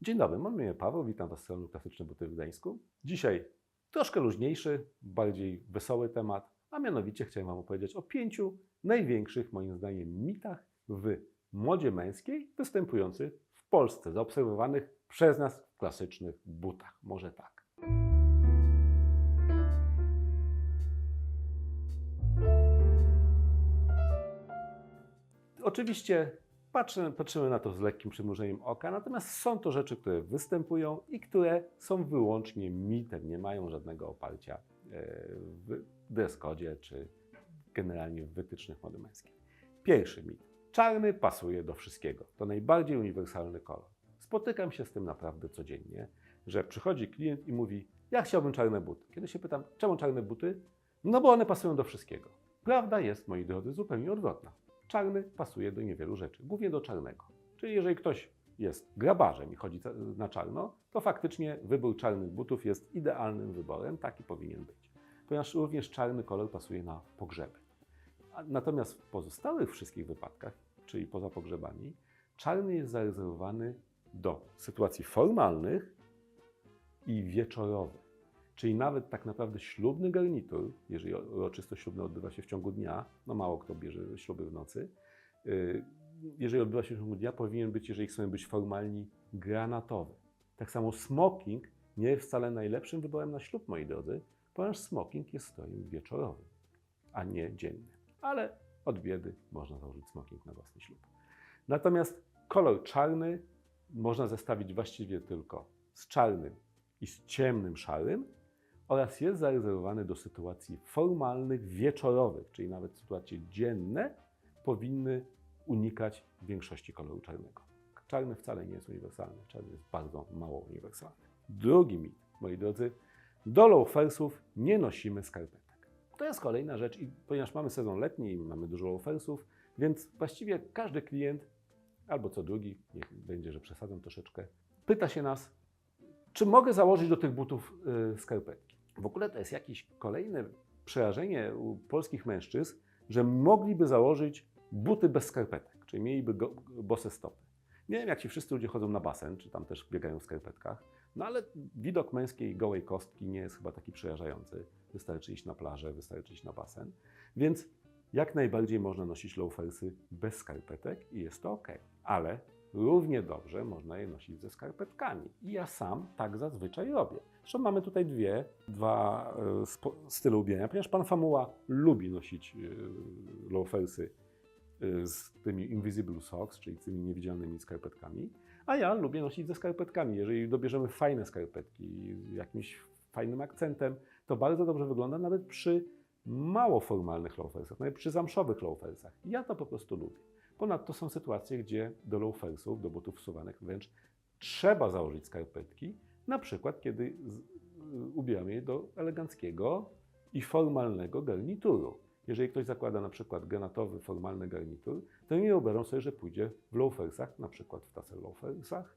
Dzień dobry, mam imię Paweł, witam Was w salonu Klasyczne Buty w Gdańsku. Dzisiaj troszkę luźniejszy, bardziej wesoły temat, a mianowicie chciałem Wam opowiedzieć o pięciu największych, moim zdaniem, mitach w modzie męskiej występujących w Polsce, zaobserwowanych przez nas w klasycznych butach. Może tak. Oczywiście patrzę, patrzymy na to z lekkim przymrużeniem oka, natomiast są to rzeczy, które występują i które są wyłącznie mitem, nie mają żadnego oparcia e, w dreskodzie czy generalnie w wytycznych mody męskiej. Pierwszy mit. Czarny pasuje do wszystkiego. To najbardziej uniwersalny kolor. Spotykam się z tym naprawdę codziennie, że przychodzi klient i mówi: Ja chciałbym czarne buty. Kiedy się pytam, czemu czarne buty? No bo one pasują do wszystkiego. Prawda jest, moi drodzy, zupełnie odwrotna. Czarny pasuje do niewielu rzeczy, głównie do czarnego. Czyli jeżeli ktoś jest grabarzem i chodzi na czarno, to faktycznie wybór czarnych butów jest idealnym wyborem, taki powinien być. Ponieważ również czarny kolor pasuje na pogrzeby. Natomiast w pozostałych wszystkich wypadkach, czyli poza pogrzebami, czarny jest zarezerwowany do sytuacji formalnych i wieczorowych. Czyli nawet tak naprawdę ślubny garnitur, jeżeli uroczystość ślubna odbywa się w ciągu dnia, no mało kto bierze śluby w nocy, yy, jeżeli odbywa się w ciągu dnia, powinien być, jeżeli chcemy być formalni, granatowy. Tak samo smoking nie jest wcale najlepszym wyborem na ślub, moi drodzy, ponieważ smoking jest strojem wieczorowym, a nie dziennym. Ale od biedy można założyć smoking na własny ślub. Natomiast kolor czarny można zestawić właściwie tylko z czarnym i z ciemnym szarym oraz jest zarezerwowany do sytuacji formalnych, wieczorowych, czyli nawet sytuacje dzienne powinny unikać większości koloru czarnego. Czarny wcale nie jest uniwersalny, czarny jest bardzo mało uniwersalny. Drugi mit, moi drodzy, do loafersów nie nosimy skarpetek. To jest kolejna rzecz i ponieważ mamy sezon letni i mamy dużo loafersów, więc właściwie każdy klient, albo co drugi, niech będzie, że przesadzam troszeczkę, pyta się nas, czy mogę założyć do tych butów y, skarpetki. W ogóle to jest jakieś kolejne przerażenie u polskich mężczyzn, że mogliby założyć buty bez skarpetek, czyli mieliby go, bose stopy. Nie wiem, jak ci wszyscy ludzie chodzą na basen, czy tam też biegają w skarpetkach, no ale widok męskiej gołej kostki nie jest chyba taki przerażający. Wystarczy iść na plażę, wystarczy iść na basen. Więc jak najbardziej można nosić loafersy bez skarpetek i jest to ok. Ale równie dobrze można je nosić ze skarpetkami. I ja sam tak zazwyczaj robię. Zresztą mamy tutaj dwie, dwa e, style ubrania, ponieważ pan Famuła lubi nosić e, loafersy e, z tymi invisible socks, czyli tymi niewidzialnymi skarpetkami, a ja lubię nosić ze skarpetkami. Jeżeli dobierzemy fajne skarpetki z jakimś fajnym akcentem, to bardzo dobrze wygląda nawet przy mało formalnych loafersach, nawet przy zamszowych loafersach. Ja to po prostu lubię. Ponadto są sytuacje, gdzie do loafersów, do butów wsuwanych wręcz trzeba założyć skarpetki, na przykład kiedy y, ubieramy je do eleganckiego i formalnego garnituru. Jeżeli ktoś zakłada na przykład granatowy, formalny garnitur, to nie wyobrażam sobie, że pójdzie w loafersach, na przykład w taser loafersach,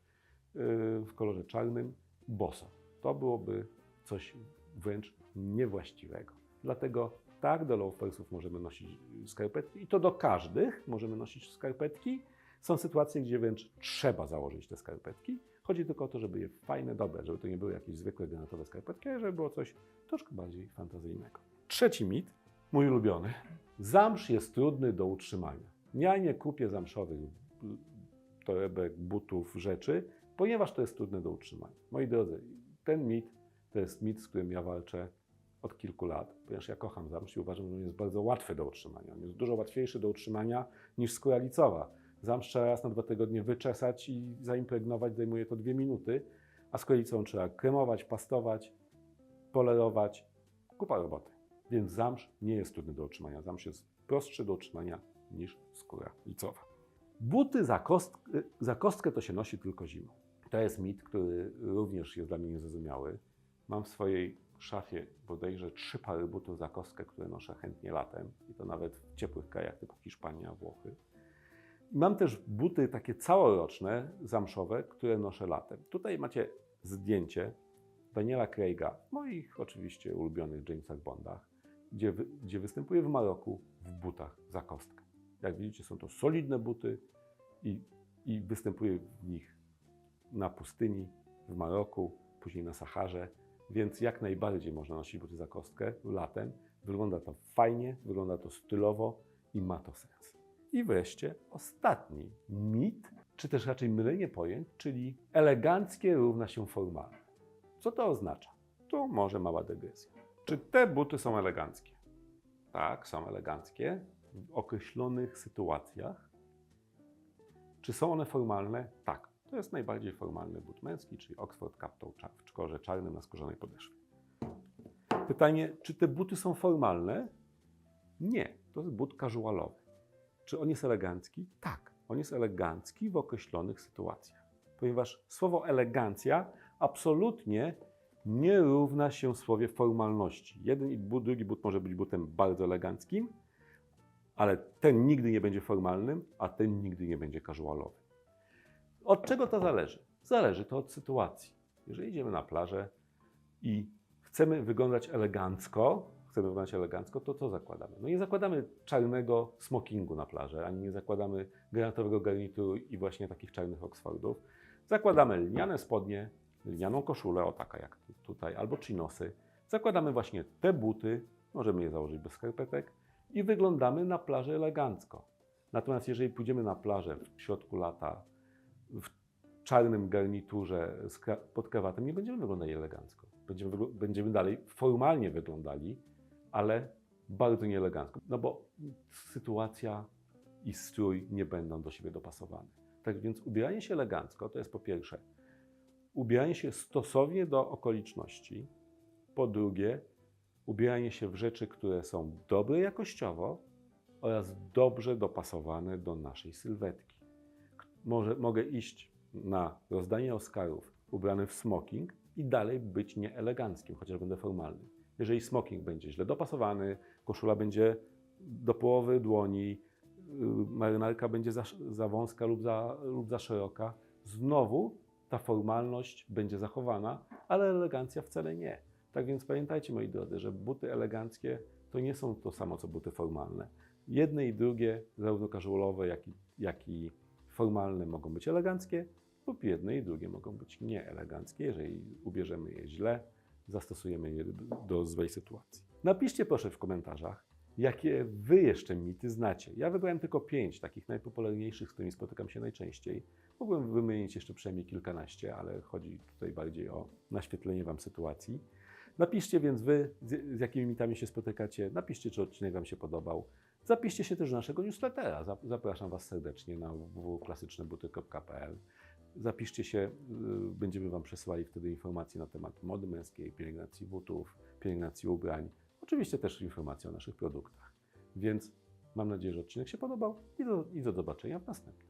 yy, w kolorze czarnym, boso. To byłoby coś wręcz niewłaściwego. Dlatego tak, do loafersów możemy nosić skarpetki i to do każdych możemy nosić skarpetki. Są sytuacje, gdzie wręcz trzeba założyć te skarpetki. Chodzi tylko o to, żeby je fajne, dobre, żeby to nie były jakieś zwykłe granatowe skarpetki, ale żeby było coś troszkę bardziej fantazyjnego. Trzeci mit, mój ulubiony. Zamsz jest trudny do utrzymania. Ja nie kupię zamszowych torebek, butów, rzeczy, ponieważ to jest trudne do utrzymania. Moi drodzy, ten mit to jest mit, z którym ja walczę od kilku lat, ponieważ ja kocham zamsz i uważam, że on jest bardzo łatwy do utrzymania. On jest dużo łatwiejszy do utrzymania niż skóra licowa. Zamsz trzeba raz na dwa tygodnie wyczesać i zaimpregnować, zajmuje to dwie minuty, a skórę licową trzeba kremować, pastować, polerować. Kupa roboty. Więc zamsz nie jest trudny do utrzymania. Zamsz jest prostszy do utrzymania niż skóra licowa. Buty za, kost, za kostkę to się nosi tylko zimą. To jest mit, który również jest dla mnie niezrozumiały. Mam w swojej szafie bodajże trzy pary butów za kostkę, które noszę chętnie latem i to nawet w ciepłych krajach typu Hiszpania, Włochy. Mam też buty takie całoroczne, zamszowe, które noszę latem. Tutaj macie zdjęcie Daniela Craiga, moich oczywiście ulubionych Jamesach Bondach, gdzie, gdzie występuje w Maroku w butach za kostkę. Jak widzicie, są to solidne buty i, i występuje w nich na pustyni w Maroku, później na Saharze, więc jak najbardziej można nosić buty za kostkę latem. Wygląda to fajnie, wygląda to stylowo i ma to sens. I wreszcie ostatni mit, czy też raczej mylenie pojęć, czyli eleganckie równa się formalne. Co to oznacza? Tu może mała dygresja. Czy te buty są eleganckie? Tak, są eleganckie w określonych sytuacjach. Czy są one formalne? Tak. To jest najbardziej formalny but męski, czyli Oxford Captol cza- w czkorze czarnym na skórzanej podeszwie. Pytanie, czy te buty są formalne? Nie, to jest but casualowy. Czy on jest elegancki? Tak, on jest elegancki w określonych sytuacjach. Ponieważ słowo elegancja absolutnie nie równa się słowie formalności. Jeden i but, drugi but może być butem bardzo eleganckim, ale ten nigdy nie będzie formalnym, a ten nigdy nie będzie casualowy. Od czego to zależy? Zależy to od sytuacji. Jeżeli idziemy na plażę i chcemy wyglądać elegancko, chcemy wyglądać elegancko, to co zakładamy? No nie zakładamy czarnego smokingu na plażę, ani nie zakładamy granatowego garnituru i właśnie takich czarnych Oxfordów. Zakładamy lniane spodnie, lnianą koszulę, o taka jak tu- tutaj, albo chinosy. Zakładamy właśnie te buty, możemy je założyć bez skarpetek i wyglądamy na plaży elegancko. Natomiast jeżeli pójdziemy na plażę w środku lata w czarnym garniturze pod krawatem, nie będziemy wyglądali elegancko. Będziemy, będziemy dalej formalnie wyglądali, ale bardzo nieelegancko. No bo sytuacja i strój nie będą do siebie dopasowane. Tak więc ubieranie się elegancko to jest po pierwsze ubieranie się stosownie do okoliczności, po drugie ubieranie się w rzeczy, które są dobre jakościowo oraz dobrze dopasowane do naszej sylwetki. Może, mogę iść na rozdanie Oscarów ubrany w smoking i dalej być nieeleganckim, chociaż będę formalny. Jeżeli smoking będzie źle dopasowany, koszula będzie do połowy dłoni, yy, marynarka będzie za, za wąska lub za, lub za szeroka, znowu ta formalność będzie zachowana, ale elegancja wcale nie. Tak więc pamiętajcie, moi drodzy, że buty eleganckie to nie są to samo, co buty formalne. Jedne i drugie, zarówno casualowe, jak i, jak i formalne, mogą być eleganckie, lub jedne i drugie mogą być nieeleganckie, jeżeli ubierzemy je źle, zastosujemy je do, złej sytuacji. Napiszcie proszę w komentarzach, jakie Wy jeszcze mity znacie. Ja wybrałem tylko pięć takich najpopularniejszych, z którymi spotykam się najczęściej. Mógłbym wymienić jeszcze przynajmniej kilkanaście, ale chodzi tutaj bardziej o naświetlenie Wam sytuacji. Napiszcie więc Wy, z jakimi mitami się spotykacie. Napiszcie, czy odcinek Wam się podobał. Zapiszcie się też do naszego newslettera. Zap- Zapraszam Was serdecznie na www.klasycznebuty.pl. Zapiszcie się, y, będziemy Wam przesyłali wtedy informacje na temat mody męskiej, pielęgnacji butów, pielęgnacji ubrań. Oczywiście też informacje o naszych produktach. Więc mam nadzieję, że odcinek się podobał i do, i do zobaczenia w następnym.